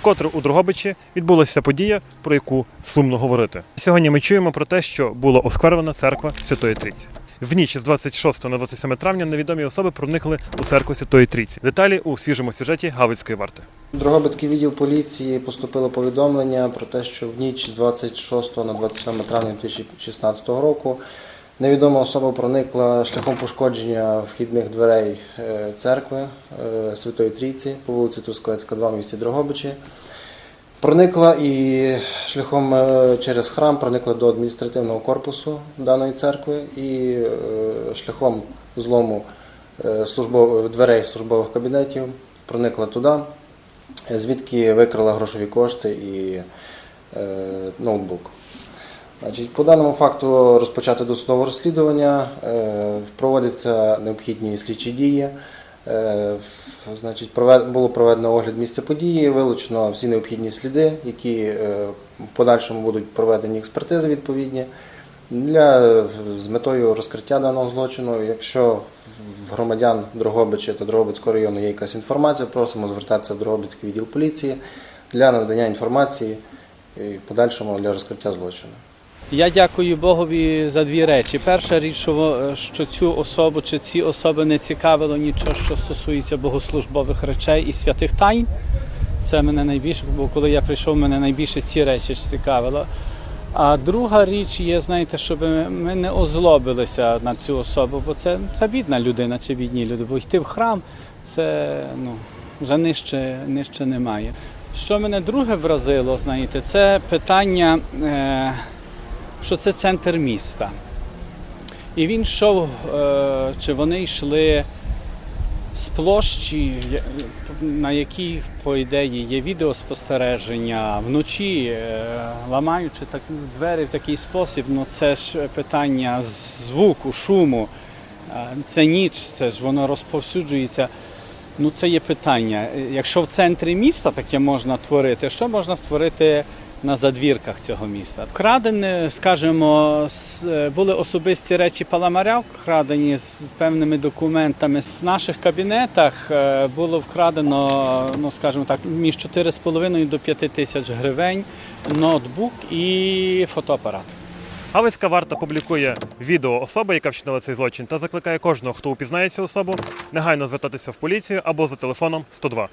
Вкотре у Дрогобичі відбулася подія, про яку сумно говорити. Сьогодні ми чуємо про те, що була осквернена церква Святої Трійці. В ніч з 26 на 27 травня невідомі особи проникли у церкву Святої Трійці. Деталі у свіжому сюжеті Галицької варти. Дрогобицький відділ поліції поступило повідомлення про те, що в ніч з 26 на 27 травня 2016 року невідома особа проникла шляхом пошкодження вхідних дверей е, церкви е, Святої Трійці по вулиці Трускавецька, 2 в місті Дрогобичі. Проникла і шляхом е, через храм проникла до адміністративного корпусу даної церкви і шляхом злому дверей службових кабінетів проникла туди, звідки викрила грошові кошти і ноутбук. Значить, по даному факту розпочато досудове розслідування, е, проводяться необхідні слідчі дії. Е, Значить, було проведено огляд місця події, вилучено всі необхідні сліди, які е, в подальшому будуть проведені експертизи відповідні для, з метою розкриття даного злочину. Якщо в громадян Дрогобича та Дрогобицького району є якась інформація, просимо звертатися в Дрогобицький відділ поліції для надання інформації і в подальшому для розкриття злочину. Я дякую Богові за дві речі. Перша річ, що, цю особу чи ці особи не цікавило нічого, що стосується богослужбових речей і святих тайн. Це мене найбільше, бо коли я прийшов, мене найбільше ці речі цікавило. А друга річ є, знаєте, щоб ми не озлобилися на цю особу, бо це, це бідна людина чи бідні люди. Бо йти в храм це ну, вже нижче, нижче немає. Що мене друге вразило, знаєте, це питання. Е, що це центр міста. І він йшов, е, чи вони йшли з площі, на якій, по ідеї, є відеоспостереження вночі, е, ламаючи так, двері в такий спосіб, ну це ж питання звуку, шуму, е, це ніч, це ж воно розповсюджується. Ну, це є питання. Якщо в центрі міста таке можна творити, що можна створити на задвірках цього міста? Вкрадені, скажімо, е, були особисті речі паламаря, вкрадені з певними документами. В наших кабінетах е, було вкрадено, ну скажімо так, між 4,5 до 5 тисяч гривень, ноутбук і фотоапарат. Галицька варта публікує відео особи, яка вчинила цей злочин, та закликає кожного, хто упізнає цю особу, негайно звертатися в поліцію або за телефоном 102.